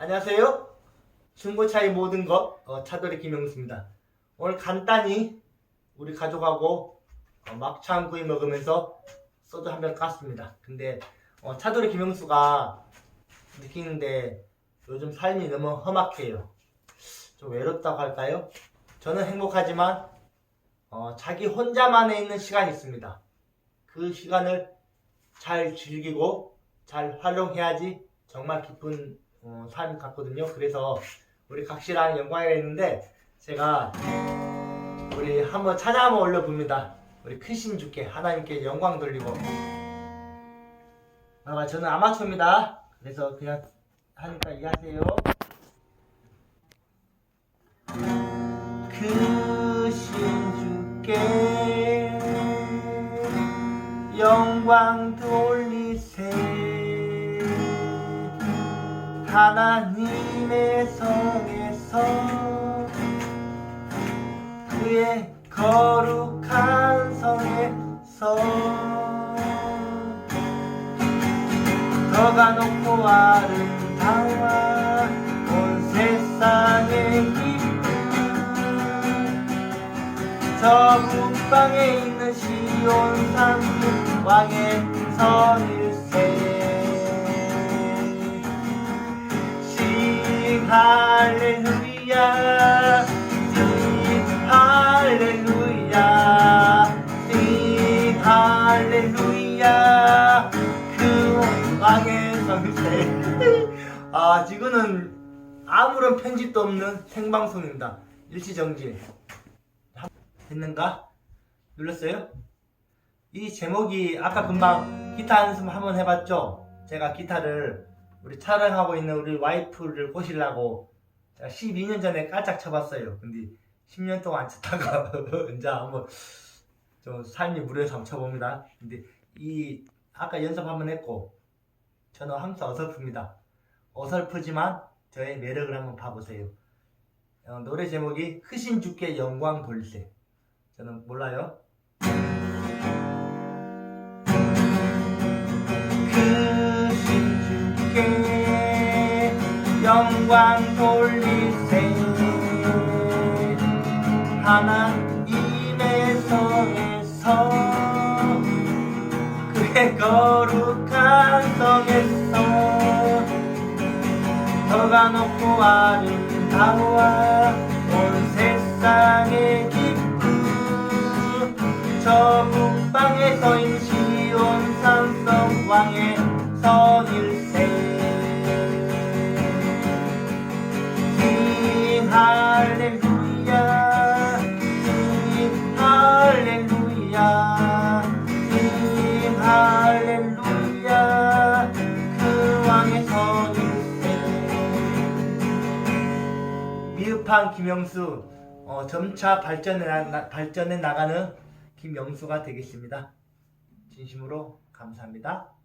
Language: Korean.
안녕하세요. 중고차의 모든 것 어, 차돌이 김영수입니다. 오늘 간단히 우리 가족하고 어, 막창 구이 먹으면서 소주 한 병 깠습니다. 근데 어, 차돌이 김영수가 느끼는데 요즘 삶이 너무 험악해요. 좀 외롭다고 할까요? 저는 행복하지만 어, 자기 혼자만에 있는 시간이 있습니다. 그 시간을 잘 즐기고 잘 활용해야지 정말 기쁜 어, 삶이 같거든요. 그래서 우리 각시랑 영광이가 있는데 제가 우리 한번 찬양 한번 올려봅니다. 우리 크신 주께 하나님께 영광 돌리고 아, 저는 아마추어입니다. 그래서 그냥 하니까 이해하세요. 크신 주께 영광 돌 하나님의 성에서 그의 거룩한 성에서 더가 높고 아름다워 온 세상의 기쁨 저 북방에 있는 시온산 왕의 선일 할렐루야 싱 할렐루야 싱 할렐루야 그 왕의 선일세 아 지금은 아무런 편집도 없는 생방송입니다 일시정지 됐는가? 눌렀어요? 이 제목이 아까 금방 기타 연습 한번 해봤죠? 제가 기타를 우리 촬영하고 있는 우리 와이프를 꼬시려고 제가 12년 전에 깔짝 쳐봤어요. 근데 10년 동안 안 쳤다가 이제 한번 좀 삶이 무료해서 한번 쳐봅니다. 근데 이 아까 연습 한번 했고 저는 항상 어설픕니다. 어설프지만 저의 매력을 한번 봐보세요. 어, 노래 제목이 크신 주께 영광 돌세. 저는 몰라요. 영광 돌리세 하나님의 성에서 그의 거룩한 성에서 더가 높고 아름다워 온 세상의 기 미흡한 김영수 어, 점차 발전해, 나, 발전해 나가는 김영수가 되겠습니다. 진심으로 감사합니다.